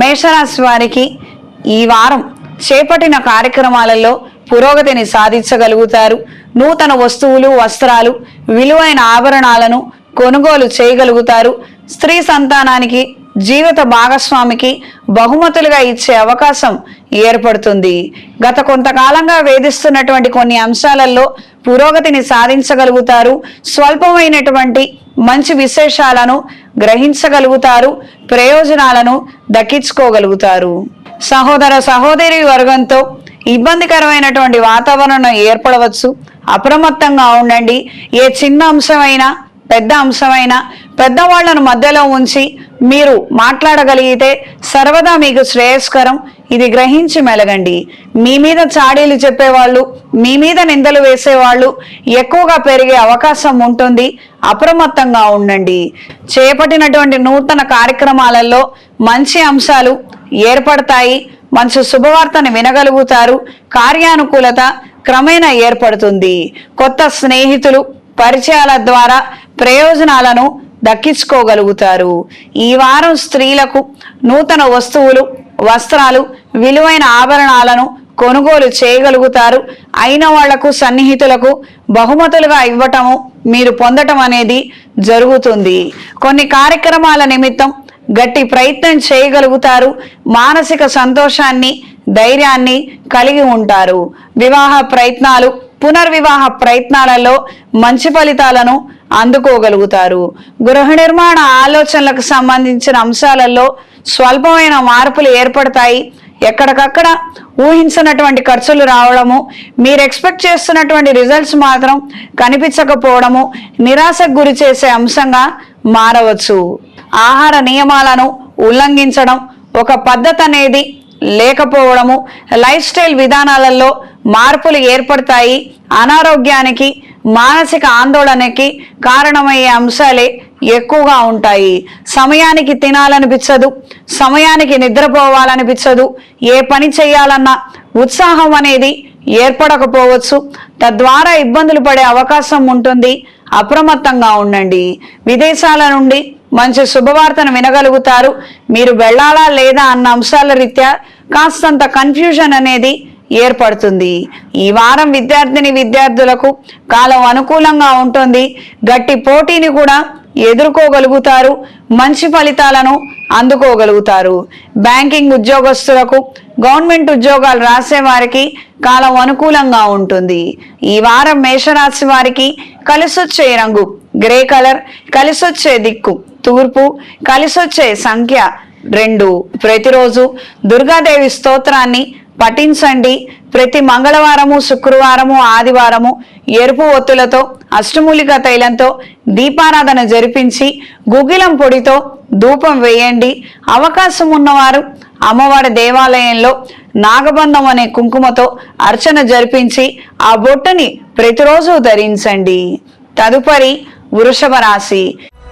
మేషరాశి వారికి ఈ వారం చేపట్టిన కార్యక్రమాలలో పురోగతిని సాధించగలుగుతారు. నూతన వస్తువులు వస్త్రాలు విలువైన ఆభరణాలను కొనుగోలు చేయగలుగుతారు. స్త్రీ సంతానానికి జీవిత భాగస్వామికి బహుమతులుగా ఇచ్చే అవకాశం ఏర్పడుతుంది. గత కొంతకాలంగా వేధిస్తున్నటువంటి కొన్ని అంశాలలో పురోగతిని సాధించగలుగుతారు. స్వల్పమైనటువంటి మంచి విశేషాలను గ్రహించగలుగుతారు ప్రయోజనాలను దక్కించుకోగలుగుతారు. సహోదర సహోదరి వర్గంతో ఇబ్బందికరమైనటువంటి వాతావరణం ఏర్పడవచ్చు. అప్రమత్తంగా ఉండండి. ఏ చిన్న అంశమైనా పెద్ద అంశమైనా పెద్దవాళ్ళను మధ్యలో ఉంచి మీరు మాట్లాడగలిగితే సర్వదా మీకు శ్రేయస్కరం. ఇది గ్రహించి మెలగండి. మీ మీద చాడీలు చెప్పేవాళ్ళు మీ మీద నిందలు వేసేవాళ్ళు ఎక్కువగా పెరిగే అవకాశం ఉంటుంది. అప్రమత్తంగా ఉండండి. చేపట్టినటువంటి నూతన కార్యక్రమాలలో మంచి అంశాలు ఏర్పడతాయి. మంచి శుభవార్తను వినగలుగుతారు. కార్యానుకూలత క్రమేణా ఏర్పడుతుంది. కొత్త స్నేహితులు పరిచయాల ద్వారా ప్రయోజనాలను దక్కించుకోగలుగుతారు. ఈ వారం స్త్రీలకు నూతన వస్తువులు వస్త్రాలు విలువైన ఆభరణాలను కొనుగోలు చేయగలుగుతారు. అయిన వాళ్ళకు సన్నిహితులకు బహుమతులుగా ఇవ్వటము మీరు పొందటం అనేది జరుగుతుంది. కొన్ని కార్యక్రమాల నిమిత్తం గట్టి ప్రయత్నం చేయగలుగుతారు. మానసిక సంతోషాన్ని ధైర్యాన్ని కలిగి ఉంటారు. వివాహ ప్రయత్నాలు పునర్వివాహ ప్రయత్నాలలో మంచి ఫలితాలను అందుకోగలుగుతారు. గృహ నిర్మాణ ఆలోచనలకు సంబంధించిన అంశాలలో స్వల్పమైన మార్పులు ఏర్పడతాయి. ఎక్కడికక్కడ ఊహించినటువంటి ఖర్చులు రావడము మీరు ఎక్స్పెక్ట్ చేస్తున్నటువంటి రిజల్ట్స్ మాత్రం కనిపించకపోవడము నిరాశకు గురి చేసే అంశంగా మారవచ్చు. ఆహార నియమాలను ఉల్లంఘించడం ఒక పద్ధతి అనేది లేకపోవడము లైఫ్ స్టైల్ విధానాలలో మార్పులు ఏర్పడతాయి. అనారోగ్యానికి మానసిక ఆందోళనకి కారణమయ్యే అంశాలే ఎక్కువగా ఉంటాయి. సమయానికి తినాలనిపించదు సమయానికి నిద్రపోవాలనిపించదు ఏ పని చేయాలన్నా ఉత్సాహం అనేది ఏర్పడకపోవచ్చు. తద్వారా ఇబ్బందులు పడే అవకాశం ఉంటుంది. అప్రమత్తంగా ఉండండి. విదేశాల నుండి మంచి శుభవార్తను వినగలుగుతారు. మీరు వెళ్ళాలా లేదా అన్న అంశాల రీత్యా కాస్తంత కన్ఫ్యూజన్ అనేది ఏర్పడుతుంది. ఈ వారం విద్యార్థిని విద్యార్థులకు కాలం అనుకూలంగా ఉంటుంది. గట్టి పోటీని కూడా ఎదుర్కోగలుగుతారు. మంచి ఫలితాలను అందుకోగలుగుతారు. బ్యాంకింగ్ ఉద్యోగస్తులకు గవర్నమెంట్ ఉద్యోగాలు రాసే వారికి కాలం అనుకూలంగా ఉంటుంది. ఈ వారం మేషరాశి వారికి కలిసొచ్చే రంగు గ్రే కలర్ కలిసొచ్చే దిక్కు తూర్పు కలిసొచ్చే సంఖ్య రెండు. ప్రతిరోజు దుర్గాదేవి స్తోత్రాన్ని పఠించండి. ప్రతి మంగళవారము శుక్రవారము ఆదివారము ఎరుపు ఒత్తులతో అష్టమూలిక తైలంతో దీపారాధన జరిపించి గుగ్గిలం పొడితో ధూపం వేయండి. అవకాశం ఉన్నవారు అమ్మవారి దేవాలయంలో నాగబంధం అనే కుంకుమతో అర్చన జరిపించి ఆ బొట్టుని ప్రతిరోజు ధరించండి. తదుపరి వృషభ రాశి.